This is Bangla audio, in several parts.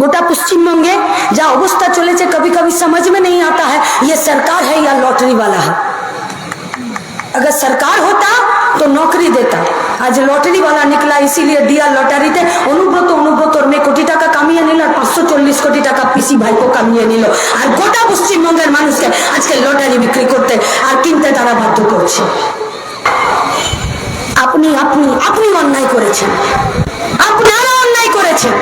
गोटा पश्चिमबंगे যা অবস্থা চলেছে कभी कभी समझ में नहीं आता है ये सरकार है या लॉटरी वाला है अगर सरकार होता तो नौकरी देता आज लॉटरी वाला निकला इसीलिए दिया লটারিতে অনুব্রত অনুব্রতর মেয়ে কোটি টাকা কামিয়ে নিল আর পাঁচশো চল্লিশ কোটি টাকা পিসি ভাইপো কামিয়ে নিল আর গোটা পশ্চিমবঙ্গের মানুষকে আজকে লটারি বিক্রি করতে আর কিনতে তারা বাধ্য করছে আপনি আপনি আপনি অন্যায় করেছেন আপনারা অন্যায় করেছেন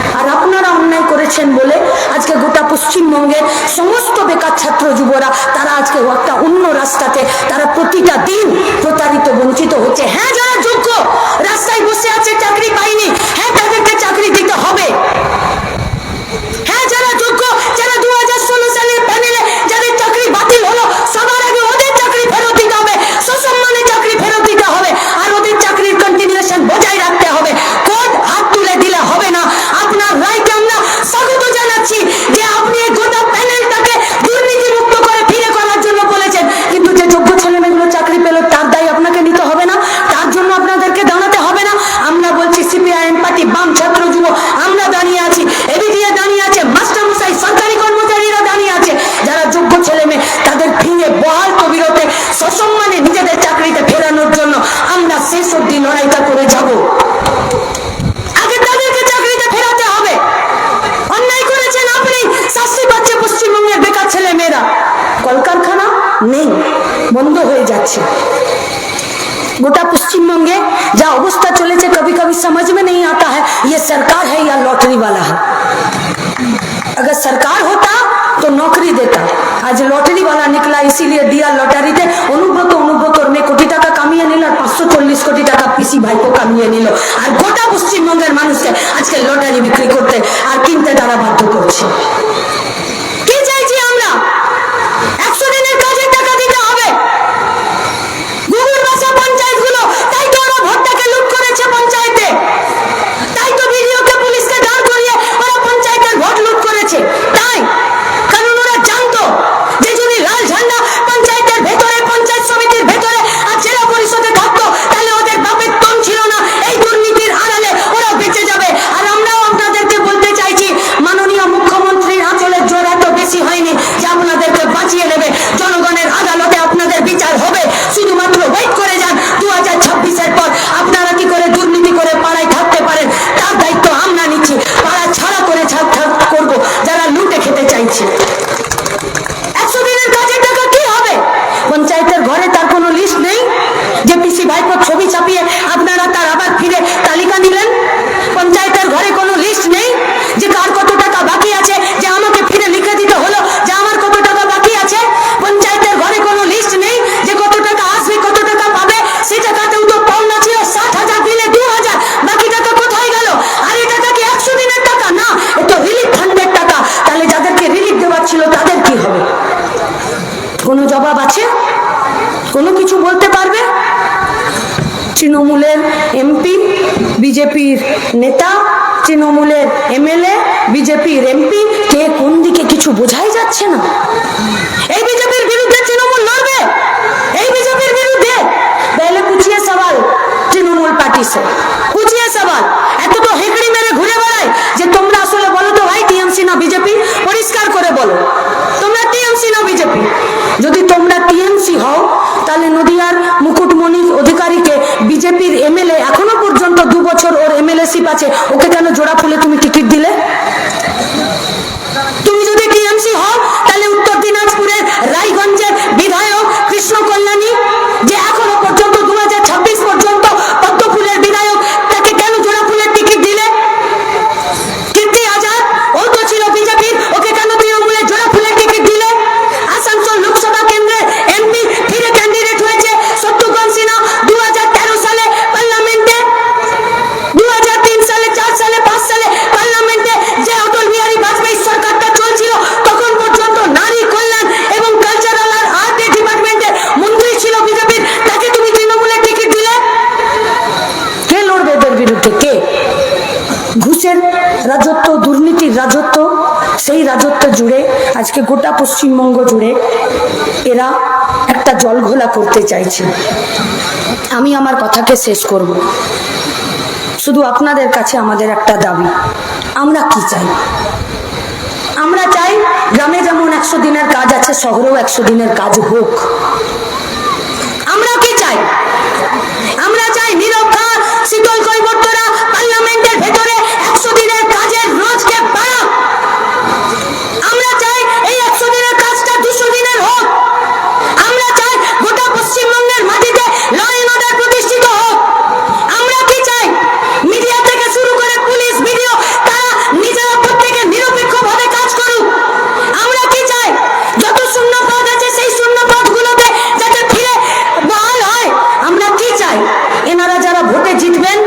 আর আপনারা অন্যায় করেছেন বলে আজকে গোটা পশ্চিমবঙ্গের সমস্ত বেকার ছাত্র যুবরা, তারা আজকে একটা অন্য রাস্তাতে তারা প্রতিটা দিন প্রতারিত, বঞ্চিত হচ্ছে। হ্যাঁ যারা যোগ্য, রাস্তায় বসে আছে বন্ধ হয়ে যাচ্ছে गोटा पश्चिमबंगे যা অবস্থা চলেছে कभी कभी समझ में नहीं आता है ये सरकार है या लॉटरी वाला है अगर सरकार होता तो नौकरी देता आज लॉटरी वाला निकला इसीलिए दिया লটারিতে অনুব্রত অনুব্রতর মেয়ে কোটি টাকা কামিয়ে নিল আর পাঁচশো চল্লিশ কোটি টাকা পিসি ভাইপো কামিয়ে নিল আর গোটা পশ্চিমবঙ্গের মানুষকে আজকে লটারি পঞ্চায়েতের ঘরে তার কোনো লিস্ট নেই যে পিসি ভাইপোর ছবি ছাপিয়ে আপনারা তার আবার ফিরে তালিকা নিলেন পঞ্চায়েতের ঘরে কোনো লিস্ট নেই যে কার কত টাকা বাকি আছে যে আমাকে ফিরে লিখে দিতে হলো যে আমার কত টাকা বাকি আছে পঞ্চায়েতের ঘরে কোনো লিস্ট নেই যে কত টাকা আসবে কত টাকা পাবে সে টাকাতেও তো পাওনা ছিল ষাট হাজার দিলে দু হাজার বাকি টাকা কোথায় গেল আর এই টাকা কি একশো দিনের টাকা না এ তো রিলিফ ফান্ডের টাকা তাহলে যাদেরকে রিলিফ দেওয়ার ছিল তাদের কি হবে কোনো জবাব আছে কোনো কিছু বলতে পারবে তৃণমূলের এমপি বিজেপির নেতা, তৃণমূলের এমএলএ বিজেপির এমপি কে কোন দিকে কিছু বোঝাই যাচ্ছে না? এই বিজেপির বিরুদ্ধে তৃণমূল লড়বে? এই বিজেপির বিরুদ্ধে? তাহলে কুচিয়ে সওয়াল, তৃণমূল পার্টি সে। কুচিয়ে সওয়াল, এত তো হেকড়ি মেরে ঘুরে বেড়ায় যে তোমরা আসলে বলো তো ভাই, টিএমসি না বিজেপি? পরিষ্কার করে বলো। তোমরা টিএমসি না বিজেপি? যদি তোমরা টিএমসি হও, তাহলে নদীয়ার বিজেপির এমএলএ এখনও পর্যন্ত দু বছর ওর এমএলএ শিপ আছে, ওকে কেন জোড়া ফুলে তুমি টিকিট আজকে গোটা পশ্চিমবঙ্গ জুড়ে এরা একটা জলঘোলা করতে চাইছে। আমি আমার কথাকে শেষ করব। শুধু আপনাদের কাছে আমাদের একটা দাবি, আমরা কি চাই? আমরা চাই গ্রামে যেমন একশো দিনের কাজ আছে, শহরেও একশো দিনের কাজ হোক আমরা কি চাই আমরা চাই নিরক্ষা শীতল কৈবর্তরা পার্লামেন্টের ভেতরে একশো দিনের কাজের রোজকে বাড়া আমরা চাই এই একশো দিনের কাজটা দুশো দিনের হোক আমরা চাই গোটা পশ্চিমবঙ্গের মাটিতে ল অ্যান্ড অর্ডার প্রতিষ্ঠিত হোক আমরা কি চাই মিডিয়া থেকে শুরু করে পুলিশ ভিডিও তারা নিজেরা প্রত্যেকে নিরপেক্ষভাবে কাজ করুক আমরা কি চাই যত শূন্য পদ আছে সেই শূন্য পদগুলোতে যাতে ফিরে বহাল হয় আমরা কি চাই এনারা যারা ভোটে জিতবেন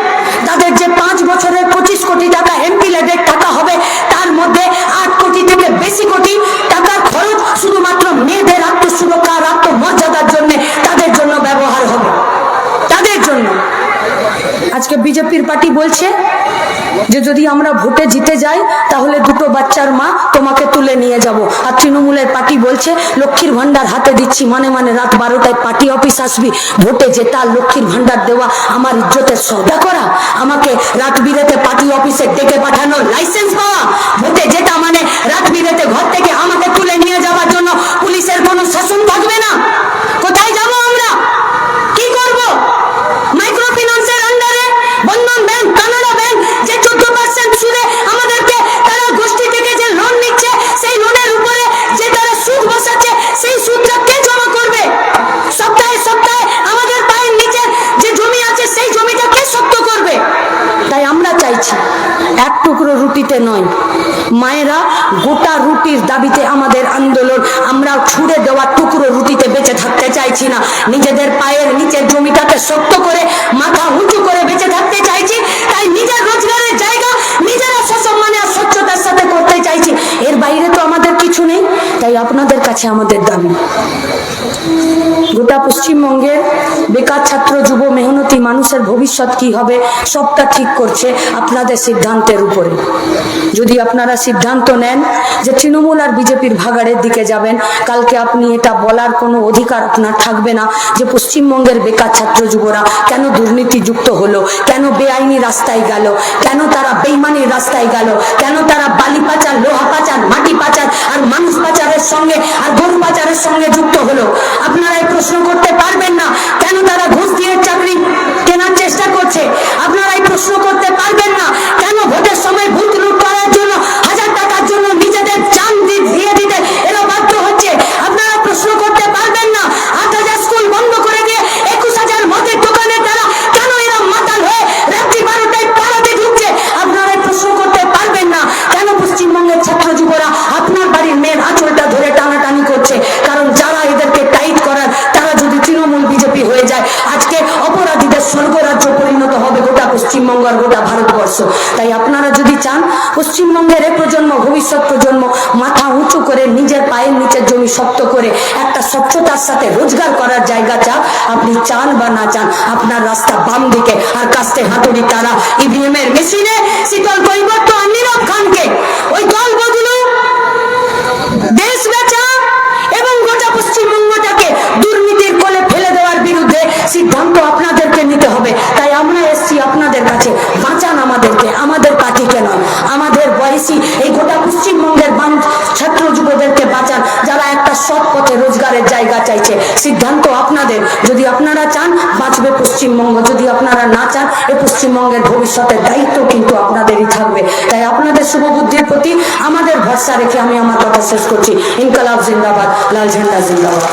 তাদের যে পাঁচ বছরের পঁচিশ কোটি টাকা এমপি লেডের টাকা হবে তার মধ্যে আট কোটি থেকে বেশি কোটি টাকার খরচ শুধুমাত্র মেয়েদের আত্মসুরক্ষা আর আত্মমর্যাদার জন্য তাদের জন্য ব্যবহার হবে তাদের জন্য আজকে বিজেপির পার্টি বলছে যে যদি আমরা ভোটে জিতে যাই, তাহলে দুটো বাচ্চার মা তোমাকে তুলে নিয়ে যাব। আর তৃণমূলের পার্টি বলছে, লক্ষ্মীর ভান্ডার হাতে দিচ্ছি মানে মানে রাত বারোটায় পার্টি অফিস আসবি। ভোটে জেতা লক্ষ্মীর ভান্ডার দেওয়া, আমার ইজ্জতের সৌদা করা। আমাকে রাত বিরেতে পার্টি অফিসে ডেকে পাঠানো লাইসেন্স পাওয়া ভোটে জেতা মানে রাত বিরেতে ঘর থেকে আমাকে তুলে নিয়ে যাওয়ার জন্য পুলিশের কোনো শাসন থাকবে না কোথায় যাব আমরা কি করব মাইক্রো ফিন্যান্সের আন্ডারে বন্ধন ব্যাংক কানাডা ব্যাংক যে চোদ্দ পার্সেন্ট সুদে আমাদেরকে তারা গোষ্ঠী থেকে যে লোন নিচ্ছে সেই লোনের উপরে যে তারা সুদ বসাচ্ছে সেই সুদটা কে জমা করবে সপ্তাহে সপ্তাহে আমাদের পায়ের নিচে যে জমি আছে সেই জমিটা কে শক্ত করবে তাই আমরা চাইছি এক টুকরো রুটিতে নয়। মায়েরা গোটা রুটির দাবিতে আমাদের আন্দোলন আমরা ছুড়ে দেওয়া টুকরো রুটিতে বেঁচে থাকতে চাইছি না। নিজেদের পায়ের নিচের জমিটাকে শক্ত করে, মাথা উঁচু করে বেঁচে থাকতে চাইছি। তাই নিজের রোজগারের জায়গা, নিজেরা সসম্মানে আর স্বচ্ছতার সাথে করতে চাইছি। এর বাইরে তো আমাদের কিছু নেই। তাই আপনাদের কাছে আমাদের দাবি। গোটা পশ্চিমবঙ্গের বেকার ছাত্র, যুব, মেহনতি মানুষের ভবিষ্যৎ কি হবে, সবটা ঠিক করছে আপনাদের সিদ্ধান্তের উপরে। যদি আপনারা সিদ্ধান্ত নেন যে তৃণমূল আর বিজেপির ভাগাড়ের দিকে যাবেন, কালকে আপনি এটা বলার কোনো অধিকার আপনার থাকবে না যে পশ্চিমবঙ্গের বেকার ছাত্র, যুবরা কেন দুর্নীতিযুক্ত হলো, কেন বেআইনি রাস্তায় গেল, কেন তারা বেইমানির রাস্তায় গেল, কেন তারা বালি পাচার, লোহা পাচার, মাটি পাচার আর মানুষ পাচারের সঙ্গে আর গরু পাচারের সঙ্গে যুক্ত হলো। আপনারা এই প্রশ্ন করতে পারবেন না। কেন তারা ঘুষ পশ্চিমবঙ্গের এ প্রজন্ম, ভবিষ্যৎ প্রজন্ম মাথা উঁচু করে নিজের পায়ের নিচের জমি শক্ত করে একটা স্বচ্ছতার সাথে রোজগার করার জায়গা চান আপনি চান বা না চান, আপনার রাস্তা বাম দিকে আর কাস্তে হাতুড়ি তারা। ইভিএম এর মেশিনে শীতল পরিবর্তন, নীরব খানকে। ওই দল বদলু বয়সী এই গোটা পশ্চিমবঙ্গের ছাত্র যুবদেরকে বাঁচান, যারা একটা সৎ পথে রোজগারের জায়গা চাইছে। সিদ্ধান্ত আপনাদের। যদি আপনারা চান, বাঁচবে পশ্চিমবঙ্গ। যদি আপনারা না চান এই পশ্চিমবঙ্গের ভবিষ্যতের দায়িত্ব কিন্তু আপনাদেরই থাকবে। তাই আপনাদের শুভবুদ্ধির প্রতি আমাদের ভরসা রেখে আমি আমার কথা শেষ করছি। ইনকালাব জিন্দাবাদ, লাল ঝান্ডা জিন্দাবাদ।